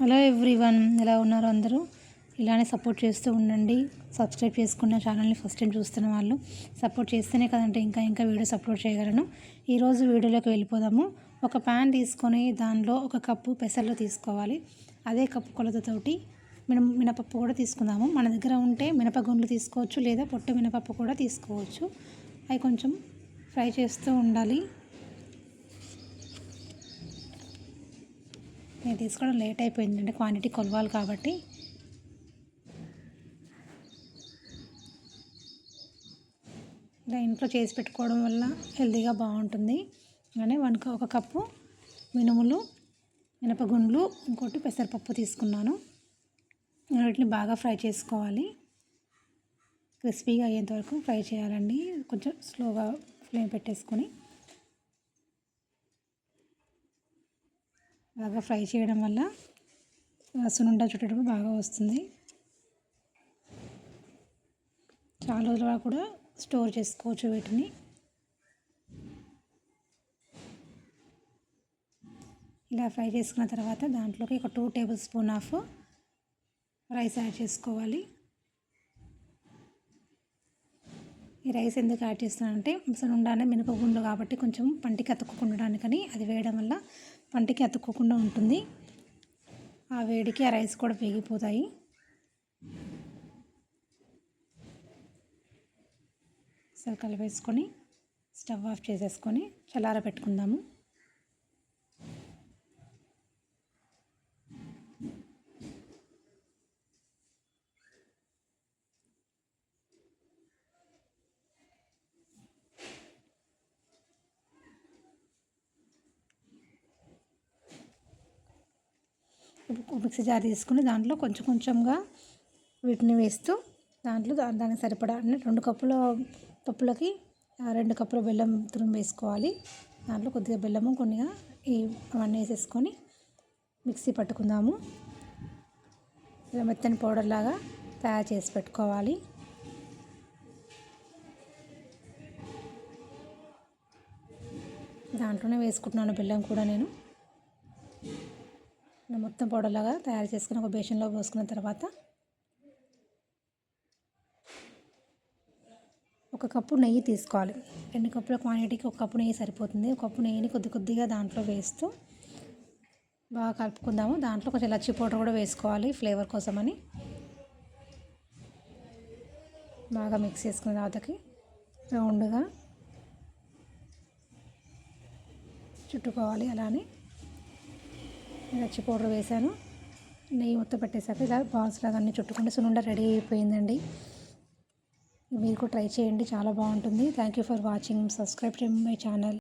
Hello everyone ఎలా ఉన్నారు అందరూ? ఇలానే సపోర్ట్ చేస్తూ ఉండండి. సబ్స్క్రైబ్ చేసుకున్న ఛానల్ని ఫస్ట్ టైం చూస్తున్న వాళ్ళు సపోర్ట్ చేస్తేనే కదంటే ఇంకా ఇంకా వీడియోస్ అప్లోడ్ చేయగలను. ఈరోజు వీడియోలోకి వెళ్ళిపోదాము. ఒక ప్యాన్ తీసుకొని దానిలో ఒక కప్పు పెసర్లు తీసుకోవాలి. అదే కప్పు కొలతతోటి మిన మినపప్పు కూడా తీసుకుందాము. మన దగ్గర ఉంటే మినపగుండ్లు తీసుకోవచ్చు లేదా పొట్టు మినపప్పు కూడా తీసుకోవచ్చు. అవి కొంచెం ఫ్రై చేస్తూ ఉండాలి. నేను తీసుకోవడం లేట్ అయిపోయింది. అంటే క్వాంటిటీ కొలవాలి కాబట్టి. ఇలా ఇంట్లో చేసి పెట్టుకోవడం వల్ల హెల్తీగా బాగుంటుంది. అలానే వన్ ఒక కప్పు మినుములు మినపగుండ్లు ఇంకోటి పెసరపప్పు తీసుకున్నాను. వీటిని బాగా ఫ్రై చేసుకోవాలి. క్రిస్పీగా అయ్యేంత వరకు ఫ్రై చేయాలండి. కొంచెం స్లోగా ఫ్లేమ్ పెట్టేసుకొని. బాగా ఫ్రై చేయడం వల్ల సునుండ చుట్టేటప్పుడు బాగా వస్తుంది. చాలా రోజులు కూడా స్టోర్ చేసుకోవచ్చు వీటిని. ఇలా ఫ్రై చేసుకున్న తర్వాత దాంట్లోకి ఒక two tablespoon of rice add చేసుకోవాలి. ఈ రైస్ ఎందుకు యాడ్ చేస్తున్నానంటే సునుండ మినపగుండు కాబట్టి కొంచెం పంటికి అతుక్కుండడానికని అది వేయడం వల్ల పంటికి అతుక్కోకుండా ఉంటుంది. ఆ వేడికి ఆ రైస్ కూడా వేగిపోతాయి. సరే కలిపేసుకొని స్టవ్ ఆఫ్ చేసేసుకొని చల్లార పెట్టుకుందాము మిక్సీ జార్ తీసుకుని దాంట్లో కొంచెం కొంచెంగా వీటిని వేస్తూ దాంట్లో దానికి సరిపడా అంటే రెండు కప్పుల పప్పులకి రెండు కప్పుల బెల్లం తురుము వేసుకోవాలి. దాంట్లో కొద్దిగా బెల్లము కొన్నిగా ఈ అవన్నీ వేసేసుకొని మిక్సీ పట్టుకుందాము. ఇలా మెత్తని పౌడర్ లాగా తయారు చేసి పెట్టుకోవాలి. దాంట్లోనే వేసుకుంటున్నాను బెల్లం కూడా నేను. మొత్తం పౌడర్లాగా తయారు చేసుకుని ఒక బేషన్లో పోసుకున్న తర్వాత ఒక కప్పు నెయ్యి తీసుకోవాలి. రెండు కప్పుల క్వాంటిటీకి ఒక కప్పు నెయ్యి సరిపోతుంది. ఒక కప్పు నెయ్యిని కొద్ది కొద్దిగా దాంట్లో వేస్తూ బాగా కలుపుకుందాము. దాంట్లో కొంచెం లచ్చి పౌడర్ కూడా వేసుకోవాలి ఫ్లేవర్ కోసమని. బాగా మిక్స్ చేసుకున్న తర్వాతకి రౌండ్గా చుట్టుకోవాలి అలానే. మిర్చి పౌడర్ వేశాను. నెయ్యి మొత్తం పెట్టేశాక ఇలా బాల్స్ లాగా అన్నీ చుట్టుకుంటే సునుండ రెడీ అయిపోయిందండి. మీరు కూడా ట్రై చేయండి చాలా బాగుంటుంది. Thank you for watching subscribe to my channel